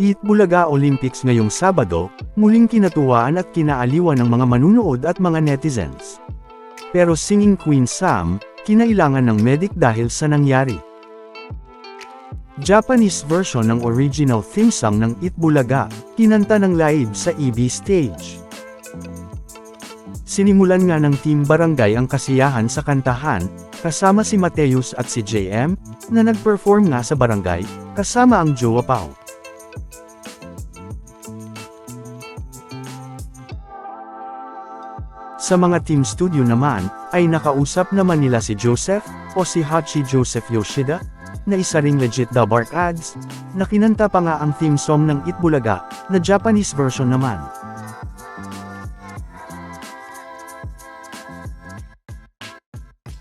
Eat Bulaga Olympics ngayong Sabado, muling kinatuwaan at kinaaliwan ng mga manunood at mga netizens. Pero Singing Queen Sam, kinailangan ng medic dahil sa nangyari. Japanese version ng original theme song ng Eat Bulaga, kinanta ng live sa EB stage. Sinimulan nga ng Team Barangay ang kasiyahan sa kantahan, kasama si Mateus at si JM, na nag-perform nga sa barangay, kasama ang Jowa Pao. Sa mga team studio naman, ay nakausap naman nila si Joseph, o si Hachi Joseph Yoshida, na isa ring legit dub art ads, na kinanta pa nga ang theme song ng Itbulaga, na Japanese version naman.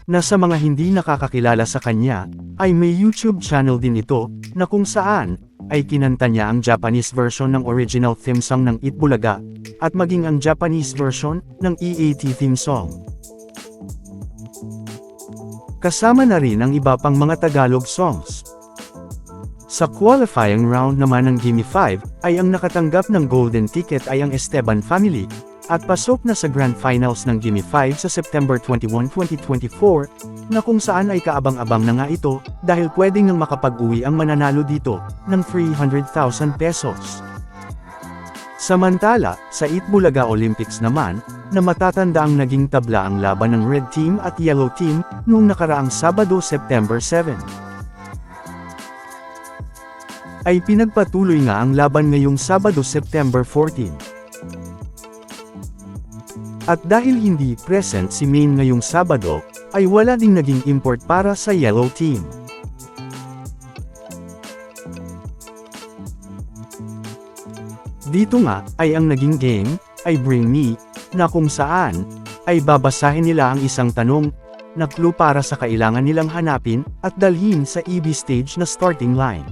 Na sa mga hindi nakakakilala sa kanya, ay may YouTube channel din ito, na kung saan, ay kinanta niya ang Japanese version ng original theme song ng Itbulaga, at maging ang Japanese version ng EAT theme song. Kasama na rin ang iba pang mga Tagalog songs. Sa qualifying round naman ng Gimme 5, ay ang nakatanggap ng golden ticket ay ang Esteban family, at pasok na sa Grand Finals ng Gimme 5 sa September 21, 2024, na kung saan ay kaabang-abang na nga ito, dahil pwedeng nang makapag-uwi ang mananalo dito, ng 300,000 pesos. Samantala, sa Itbulaga Olympics naman, na matatanda ang naging tabla ang laban ng Red Team at Yellow Team, noong nakaraang Sabado September 7. Ay pinagpatuloy nga ang laban ngayong Sabado September 14. At dahil hindi present si Maine ngayong Sabado, ay wala ding naging import para sa Yellow Team. Dito nga, ay ang naging game, ay Bring Me, na kung saan, ay babasahin nila ang isang tanong, na clue para sa kailangan nilang hanapin, at dalhin sa EB stage na starting line.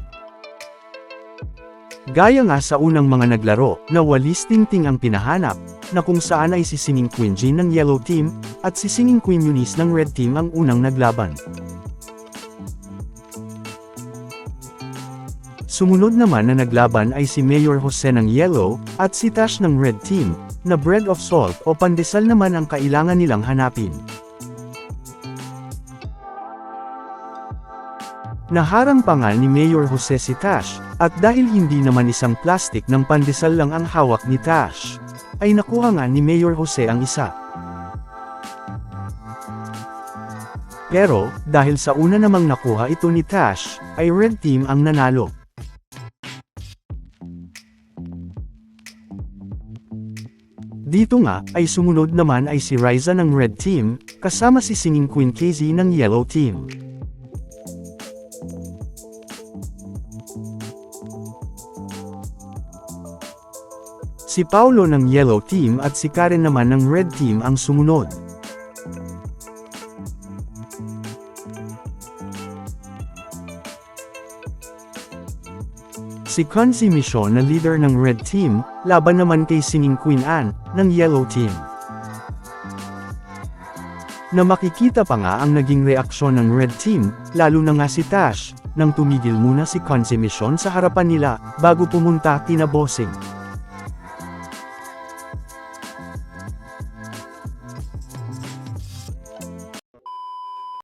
Gaya nga sa unang mga naglaro, na walis tingting ang pinahanap, na kung saan ay si Singing Queen Jean ng Yellow Team, at si Singing Queen Eunice ng Red Team ang unang naglaban. Sumunod naman na naglaban ay si Mayor Jose ng Yellow, at si Tash ng Red Team, na bread of salt o pandesal naman ang kailangan nilang hanapin. Naharang pa nga ni Mayor Jose si Tash, at dahil hindi naman isang plastic ng pandesal lang ang hawak ni Tash, ay nakuha nga ni Mayor Jose ang isa. Pero, dahil sa una namang nakuha ito ni Tash, ay Red Team ang nanalo. Dito nga, ay sumunod naman ay si Riza ng Red Team, kasama si Singing Queen KZ ng Yellow Team. Si Paulo ng Yellow Team at si Karen naman ng Red Team ang sumunod. Si Conzi Michon na leader ng Red Team, laban naman kay Singing Queen Anne, ng Yellow Team. Na makikita pa nga ang naging reaksyon ng Red Team, lalo na nga si Tash, nang tumigil muna si Conzi Michon sa harapan nila, bago pumunta kina Bossing.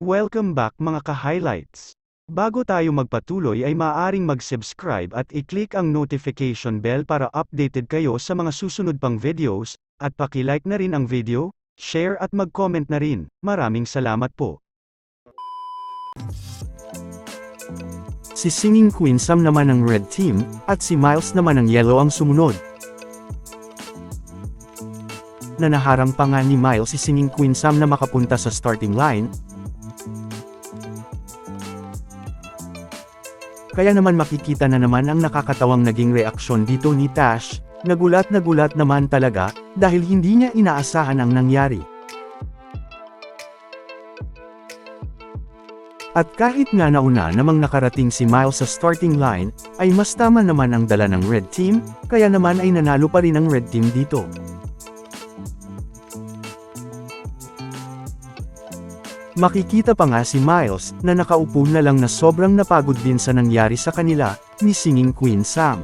Welcome back mga ka-highlights. Bago tayo magpatuloy ay maaaring mag-subscribe at i-click ang notification bell para updated kayo sa mga susunod pang videos, at paki-like na rin ang video, share at mag-comment na rin. Maraming salamat po. Si Singing Queen Sam naman ng Red Team, at si Miles naman ng Yellow ang sumunod. Na naharang pa nga ni Miles si Singing Queen Sam na makapunta sa starting line, Kaya naman makikita na naman ang nakakatawang naging reaksyon dito ni Tash, nagulat na gulat naman talaga, dahil hindi niya inaasahan ang nangyari. At kahit nga nauna namang nakarating si Miles sa starting line, ay mas tama naman ang dala ng Red Team, kaya naman ay nanalo pa rin ang Red Team dito. Makikita pa nga si Miles, na nakaupo na lang na sobrang napagod din sa nangyari sa kanila, ni singing Queen Sam.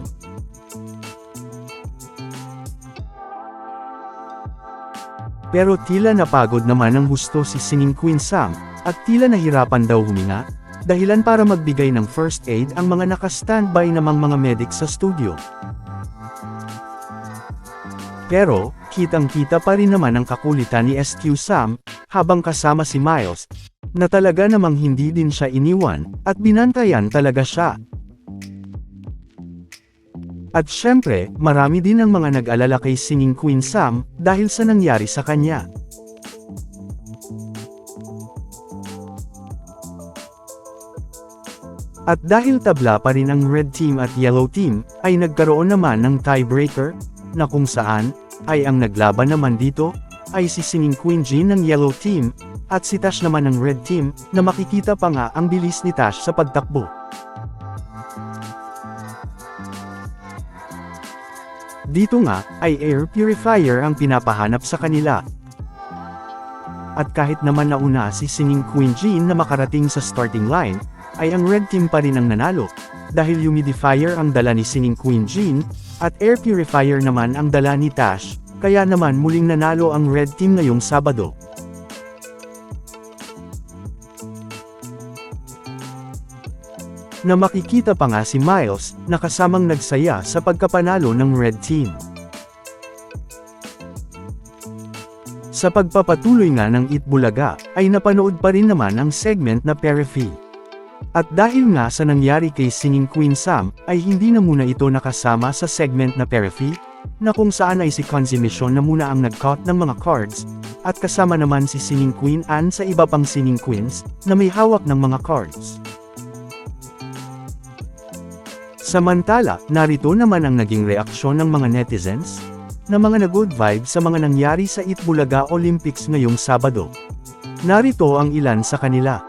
Pero tila napagod naman ang husto si singing Queen Sam, at tila nahirapan daw huminga, dahilan para magbigay ng first aid ang mga nakastandby namang mga medic sa studio. Pero, kitang-kita pa rin naman ang kakulitan ni SQ Sam, habang kasama si Miles, na talaga namang hindi din siya iniwan, at binantayan talaga siya. At syempre, marami din ang mga nag-alala kay Singing Queen Sam, dahil sa nangyari sa kanya. At dahil tabla pa rin ang red team at yellow team, ay nagkaroon naman ng tiebreaker, na kung saan, ay ang naglaban naman dito, ay si Singing Queen Jean ng yellow team, at si Tash naman ng red team, na makikita pa nga ang bilis ni Tash sa pagtakbo. Dito nga, ay air purifier ang pinapahanap sa kanila. At kahit naman nauna si Singing Queen Jean na makarating sa starting line, ay ang red team pa rin ang nanalo, dahil humidifier ang dala ni Singing Queen Jean, at air purifier naman ang dala ni Tash, kaya naman muling nanalo ang red team ngayong Sabado. Na makikita pa nga si Miles, na kasamang nagsaya sa pagkapanalo ng red team. Sa pagpapatuloy nga ng Itbulaga, ay napanood pa rin naman ang segment na Periphery. At dahil nga sa nangyari kay Singing Queen Sam, ay hindi na muna ito nakasama sa segment na Periphery, na kung saan ay si Consummation na muna ang nag-cut ng mga cards, at kasama naman si Singing Queen Anne sa iba pang Singing Queens, na may hawak ng mga cards. Samantala, narito naman ang naging reaksyon ng mga netizens, na mga na-good vibes sa mga nangyari sa Itbulaga Olympics ngayong Sabado. Narito ang ilan sa kanila.